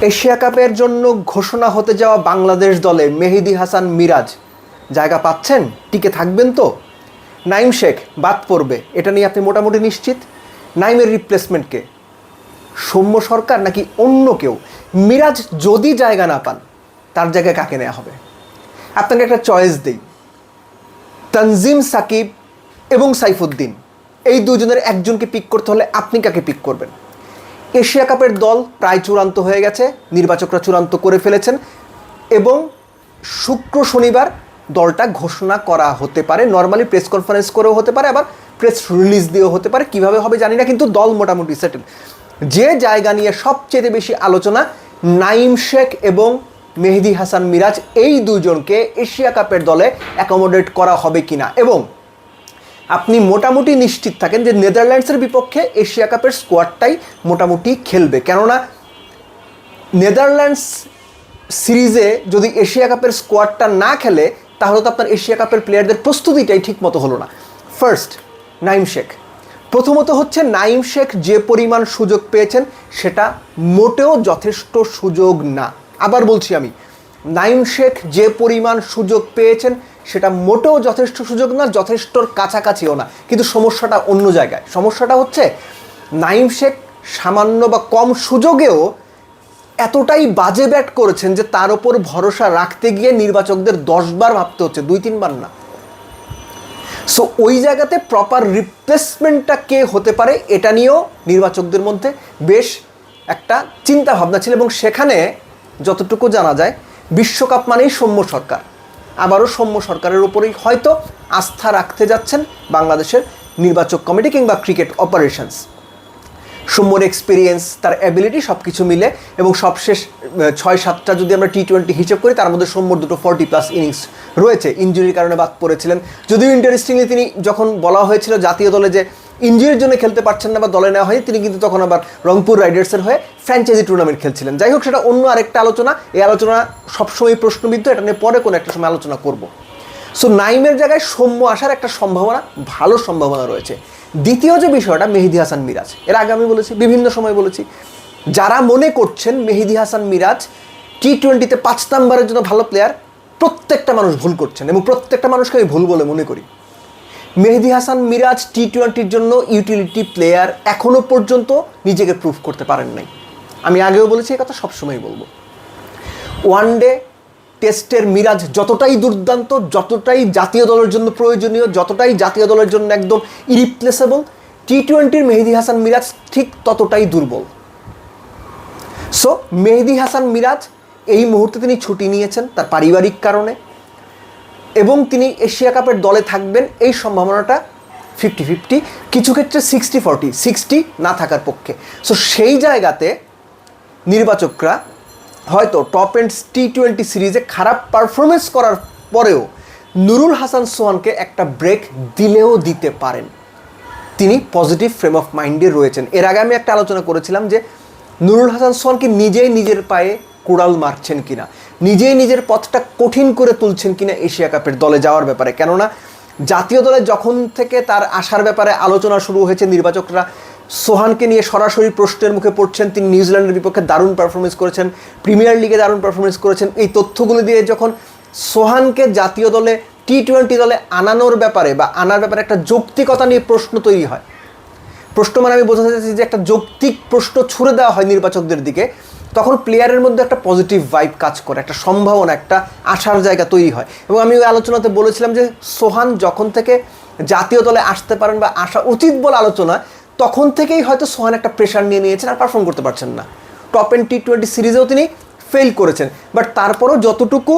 Asia কাপের জন্য ঘোষণা হতে যাওয়া বাংলাদেশ দলে মেহেদি হাসান মিরাজ। জায়গা পাচ্ছেন? টিকে থাকবেন তো? নাইম শেখ, বাদ পড়বে। এটা নিয়ে আপনি মোটামুটি নিশ্চিত? নাইমের রিপ্লেসমেন্টকে সৌম্য সরকার নাকি অন্য কেউ? মিরাজ যদি জায়গা না পান, তার জায়গায় কাকে নেওয়া হবে? আপনাকে একটা চয়েস দেই। তানজিম সাকিব এবং সাইফুদ্দিন। এই দুজনের একজনকে পিক করতে হলে আপনি কাকে পিক করবেন? এশিয়া কাপের দল প্রায় চূড়ান্ত হয়ে গেছে, নির্বাচকরা চূড়ান্ত করে ফেলেছেন এবং শুক্র শনিবার দলটা ঘোষণা করা হতে পারে। নর্মালি প্রেস কনফারেন্স করেও হতে পারে, আবার প্রেস রিলিজ দিয়েও হতে পারে। কীভাবে হবে জানি না, কিন্তু দল মোটামুটি সেটেল যে জায়গা নিয়ে সবচেয়ে বেশি আলোচনা নাইম শেখ এবং মেহেদি হাসান মিরাজ, এই দুজনকে এশিয়া কাপের দলে অ্যাকোমোডেট করা হবে কিনা। এবং আপনি মোটামুটি নিশ্চিত থাকেন যে নেদারল্যান্ডসের বিপক্ষে এশিয়া কাপের স্কোয়াডটাই মোটামুটি খেলবে। কেননা নেদারল্যান্ডস সিরিজে যদি এশিয়া কাপের স্কোয়াডটা না খেলে, তাহলে তো আপনার এশিয়া কাপের প্লেয়ারদের প্রস্তুতিটাই ঠিক মতো হলো না। ফার্স্ট নাইম শেখ। প্রথমত হচ্ছে নাইম শেখ যে পরিমাণ সুযোগ পেয়েছেন, সেটা মোটেও যথেষ্ট সুযোগ না। আবার বলছি আমি, নাইম শেখ যে পরিমাণ সুযোগ পেয়েছেন সেটা মোটেও যথেষ্ট সুযোগ না, যথেষ্টর কাছাকাছিও না। কিন্তু সমস্যাটা অন্য জায়গায়। সমস্যাটা হচ্ছে নাইম শেখ সামান্য বা কম সুযোগেও এতটাই বাজে ব্যাট করেছেন যে তার ওপর ভরসা রাখতে গিয়ে নির্বাচকদের দশবার ভাবতে হচ্ছে, দুই, তিনবার না। সো ওই জায়গাতে প্রপার রিপ্লেসমেন্টটা কে হতে পারে, এটা নিয়েও নির্বাচকদের মধ্যে বেশ একটা চিন্তা ভাবনা ছিল এবং সেখানে যতটুকু জানা যায়, বিশ্বকাপ মানেই সৌম্য সরকার। আবারও সৌম্য সরকারের উপরেই হয়তো আস্থা রাখতে যাচ্ছেন বাংলাদেশের নির্বাচক কমিটি কিংবা ক্রিকেট অপারেশনস। সৌম্যর এক্সপিরিয়েন্স তার অ্যাবিলিটি সব কিছু মিলে এবং সবশেষ ছয় সাতটা যদি আমরা টি টোয়েন্টি হিসেব করি, তার মধ্যে সৌম্যর দুটো ফর্টি প্লাস ইনিংস রয়েছে। ইঞ্জুরির কারণে বাদ পড়েছিলেন। যদিও ইন্টারেস্টিংলি তিনি যখন বলা হয়েছিল জাতীয় দলে যে ইঞ্জুরির জন্য খেলতে পারছেন না বা দলে নেওয়া হয়নি, তিনি কিন্তু তখন আবার রংপুর রাইডার্সের হয়ে ফ্র্যাঞ্চাইজি টুর্নামেন্ট খেলছিলেন। যাই হোক, সেটা অন্য আরেকটা আলোচনা। এই আলোচনা সবসময় প্রশ্নবিদ্ধ, এটা নিয়ে পরে কোনো একটা সময় আলোচনা করব। সো নাইমের জায়গায় সৌম্য আসার একটা সম্ভাবনা, ভালো সম্ভাবনা রয়েছে। দ্বিতীয় যে বিষয়টা, মেহেদি হাসান মিরাজ। এর আগে আমি বলেছি, বিভিন্ন সময় বলেছি, যারা মনে করছেন মেহেদি হাসান মিরাজ টি টোয়েন্টিতে পাঁচ নাম্বারের জন্য ভালো প্লেয়ার প্রত্যেকটা মানুষ ভুল করছেন এবং প্রত্যেকটা মানুষকে আমি ভুল বলে মনে করি। মেহেদি হাসান মিরাজ টি টোয়েন্টির জন্য ইউটিলিটি প্লেয়ার এখনও পর্যন্ত নিজেকে প্রুভ করতে পারেন নাই। আমি আগেও বলেছি, এই কথা সবসময় বলব। ওয়ান ডে টেস্টের মিরাজ যতটাই দুর্দান্ত, যতটাই জাতীয় দলের জন্য প্রয়োজনীয়, যতটাই জাতীয় দলের জন্য একদম ইরিপ্লেসেবল টি টোয়েন্টির মেহেদি হাসান মিরাজ ঠিক ততটাই দুর্বল। সো মেহেদি হাসান মিরাজ এই মুহূর্তে তিনি ছুটি নিয়েছেন তার পারিবারিক কারণে। এবং তিনি এশিয়া কাপের দলে থাকবেন, এই সম্ভাবনাটা ফিফটি ফিফটি কিছু ক্ষেত্রে সিক্সটি ফর্টি সিক্সটি না থাকার পক্ষে। সো সেই জায়গাতে নির্বাচকরা হয়তো টপ এন্ড টি টোয়েন্টি সিরিজে খারাপ পারফরমেন্স করার পরেও নুরুল হাসান সোহানকে একটা ব্রেক দিলেও দিতে পারেন। তিনি পজিটিভ ফ্রেম অফ মাইন্ডে রয়েছেন। এর আগে আমি একটা আলোচনা করেছিলাম যে নুরুল হাসান সোহান কি নিজেই নিজের পায়ে কুড়াল মারছেন কিনা? নিজেই নিজের পথটা কঠিন করে তুলছেন কিনা এশিয়া কাপের দলে যাওয়ার ব্যাপারে? কেননা জাতীয় দলে যখন থেকে তার আসার ব্যাপারে আলোচনা শুরু হয়েছে, নির্বাচকরা সোহানকে নিয়ে সরাসরি প্রশ্নের মুখে পড়ছেন, তিনি নিউজিল্যান্ডের বিপক্ষে দারুণ পারফরমেন্স করেছেন প্রিমিয়ার লিগে দারুণ পারফরমেন্স করেছেন। এই তথ্যগুলো দিয়ে যখন সোহানকে জাতীয় দলে টি টোয়েন্টি দলে আনানোর ব্যাপারে বা আনার ব্যাপারে একটা যৌক্তিকতা নিয়ে প্রশ্ন তৈরি হয়, প্রশ্ন মানে আমি বোঝাতে চাইছি যে একটা যৌক্তিক প্রশ্ন ছুড়ে দেওয়া হয় নির্বাচকদের দিকে। তখন প্লেয়ারের মধ্যে একটা পজিটিভ ভাইব কাজ করে, একটা সম্ভাবনা, একটা আশার জায়গা তৈরি হয়। এবং আমি ওই আলোচনাতে বলেছিলাম যে সোহান যখন থেকে জাতীয় দলে আসতে পারেন বা আসা উচিত বলে আলোচনা, তখন থেকেই হয়তো সোহান একটা প্রেশার নিয়ে নিয়েছেন আর পারফর্ম করতে পারছেন না। টপ এন্ড টি টোয়েন্টি সিরিজেও তিনি ফেল করেছেন। বাট তারপরও যতটুকু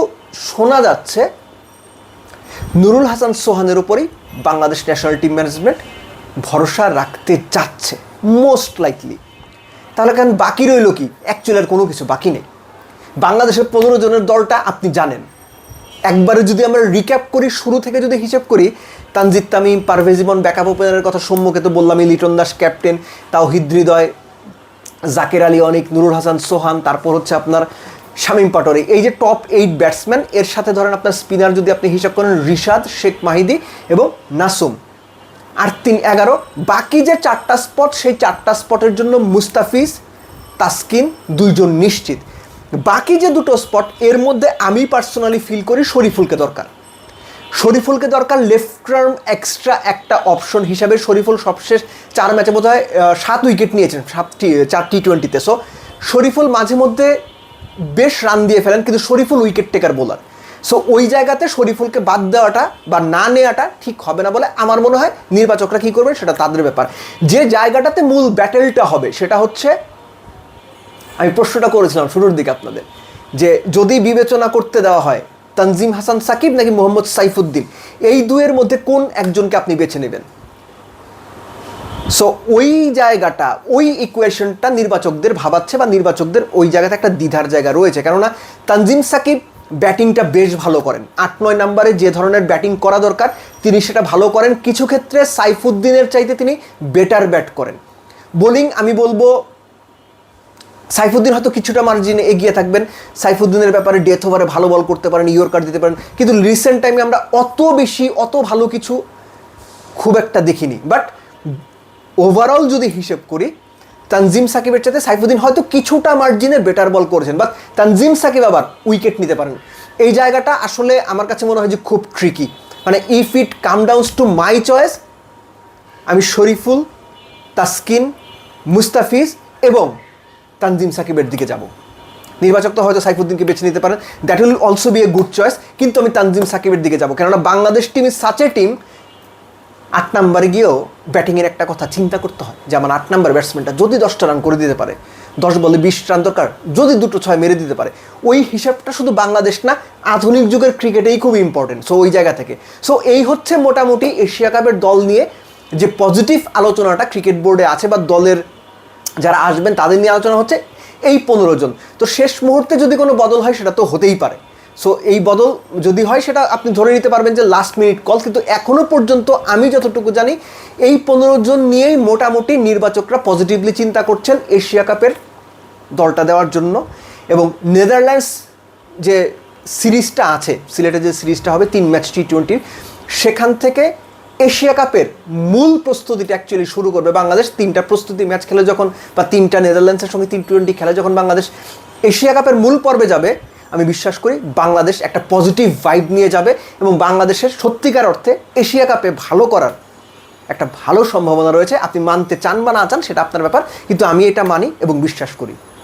শোনা যাচ্ছে, নুরুল হাসান সোহানের উপরই বাংলাদেশ ন্যাশনাল টিম ম্যানেজমেন্ট ভরসা রাখতে চাচ্ছে মোস্ট লাইকলি তাহলে কেন বাকি রইল কি? অ্যাকচুয়ালি আর কোনো কিছু বাকি নেই। বাংলাদেশের পনেরো জনের দলটা আপনি জানেন। একবারে যদি আমরা রিক্যাপ করি, শুরু থেকে যদি হিসেব করি, তানজিদ তামিম, পারভেজ ইমন, ব্যাকআপ ওপেনারের কথা সম্মুখে তো বললামই, লিটন দাস ক্যাপ্টেন তাও হৃদয়, জাকের আলী অনিক, নুরুল হাসান, সোহান, তারপর হচ্ছে আপনার শামীম পাটোয়ারি। এই যে টপ এইট ব্যাটসম্যান এর সাথে ধরেন আপনার স্পিনার যদি আপনি হিসাব করেন, রিশাদ, শেখ মাহিদি এবং নাসুম। আর তিন এগারো। বাকি যে চারটা স্পট সেই চারটা স্পটের জন্য মুস্তাফিজ, তাসকিন দুইজন নিশ্চিত। বাকি যে দুটো স্পট এর মধ্যে আমি পার্সোনালি ফিল করি শরীফুলকে দরকার। শরীফুলকে দরকার লেফট টার্ম এক্সট্রা একটা অপশন হিসাবে শরীফুল সবশেষ চার ম্যাচে বোধ হয় সাত উইকেট নিয়েছেন, সাত টি, চার টি টোয়েন্টিতে সো শরীফুল মাঝে মধ্যে বেশ রান দিয়ে ফেলেন, কিন্তু Shoriful wicket taker bowler so ওই জায়গাতে শরীফুলকে বাদ দেওয়াটা বা না নেওয়াটা ঠিক হবে না বলে আমার মনে হয় নির্বাচকরা কী করবেন সেটা তাদের ব্যাপার। যে জায়গাটাতে মূল ব্যাটেলটা হবে সেটা হচ্ছে, আমি প্রশ্নটা করেছিলাম শুরুর দিকে আপনাদের, যে যদি বিবেচনা করতে দেওয়া হয়, তানজিম হাসান সাকিব নাকি মোহাম্মদ সাইফুদ্দিন, এই দুয়ের মধ্যে কোন একজনকে আপনি বেছে নেবেন? সো ওই জায়গাটা, ওই ইকুয়েশনটা নির্বাচকদের ভাবাচ্ছে বা নির্বাচকদের ওই জায়গাতে একটা দ্বিধার জায়গা রয়েছে। কেননা তানজিম সাকিব ব্যাটিংটা বেশ ভালো করেন। আট, নয় নাম্বারে যে ধরনের ব্যাটিং করা দরকার, তিনি সেটা ভালো করেন। কিছু ক্ষেত্রে সাইফুদ্দিনের চাইতে তিনি বেটার ব্যাট করেন। বোলিং আমি বলব, সাইফুদ্দিন হয়তো কিছুটা মার্জিনে এগিয়ে থাকবেন। সাইফুদ্দিনের ব্যাপারে ডেথ ওভারে ভালো বল করতে পারেন ইয়র্কার দিতে পারেন। কিন্তু রিসেন্ট টাইমে আমরা অত বেশি, অত ভালো কিছু খুব একটা দেখিনি। বাট ওভারঅল যদি হিসেব করি তানজিম সাকিবের চাইতে সাইফুদ্দিন হয়তো কিছুটা মার্জিনে বেটার বল করেছেন। বাট তানজিম সাকিব আবার উইকেট নিতে পারেন। এই জায়গাটা আসলে আমার কাছে মনে হয় যে খুব ট্রিকি মানে if it come downs to my choice আমি শরীফুল, তাসকিন, মুস্তাফিজ এবং তানজিম সাকিবের দিকে যাব। নির্বাচক তো হয়তো সাইফুদ্দিনকে বেছে নিতে পারেন। That will also be a good choice কিন্তু আমি তানজিম সাকিবের দিকে যাব। কেননা Bangladesh team is such a team আট নাম্বারে গিয়েও ব্যাটিংয়ের একটা কথা চিন্তা করতে হয় যে আমার আট নম্বর ব্যাটসম্যানটা যদি দশটা রান করে দিতে পারে, দশ বলে বিশ রান দরকার, যদি দুটো ছয় মেরে দিতে পারে, ওই হিসাবটা শুধু বাংলাদেশ না, আধুনিক যুগের ক্রিকেটেই খুব ইম্পর্টেন্ট সো ওই জায়গা থেকে। সো এই হচ্ছে মোটামুটি এশিয়া কাপের দল নিয়ে যে পজিটিভ আলোচনাটা ক্রিকেট বোর্ডে আছে বা দলের যারা আসবেন তাদের নিয়ে আলোচনা হচ্ছে এই পনেরো জন। তো শেষ মুহূর্তে যদি কোনো বদল হয় সেটা তো হতেই পারে। সো এই বদল যদি হয়, সেটা আপনি ধরে নিতে পারবেন যে লাস্ট মিনিট কল কিন্তু এখনও পর্যন্ত আমি যতটুকু জানি, এই পনেরো জন নিয়েই মোটামুটি নির্বাচকরা পজিটিভলি চিন্তা করছেন এশিয়া কাপের দলটা দেওয়ার জন্য। এবং নেদারল্যান্ডস যে সিরিজটা আছে সিলেটে যে সিরিজটা হবে, তিন ম্যাচ টি টোয়েন্টির সেখান থেকে এশিয়া কাপের মূল প্রস্তুতিটা অ্যাকচুয়ালি শুরু করবে বাংলাদেশ। তিনটা প্রস্তুতি ম্যাচ খেলে যখন, বা তিনটা নেদারল্যান্ডসের সঙ্গে তিন টোয়েন্টি খেলে যখন বাংলাদেশ এশিয়া কাপের মূল পর্বে যাবে আমি বিশ্বাস করি বাংলাদেশ একটা পজিটিভ ভাইব নিয়ে যাবে এবং বাংলাদেশের সত্যিকার অর্থে এশিয়া কাপে ভালো করার একটা ভালো সম্ভাবনা রয়েছে। আপনি মানতে চান বা না চান সেটা আপনার ব্যাপার, কিন্তু আমি এটা মানি এবং বিশ্বাস করি।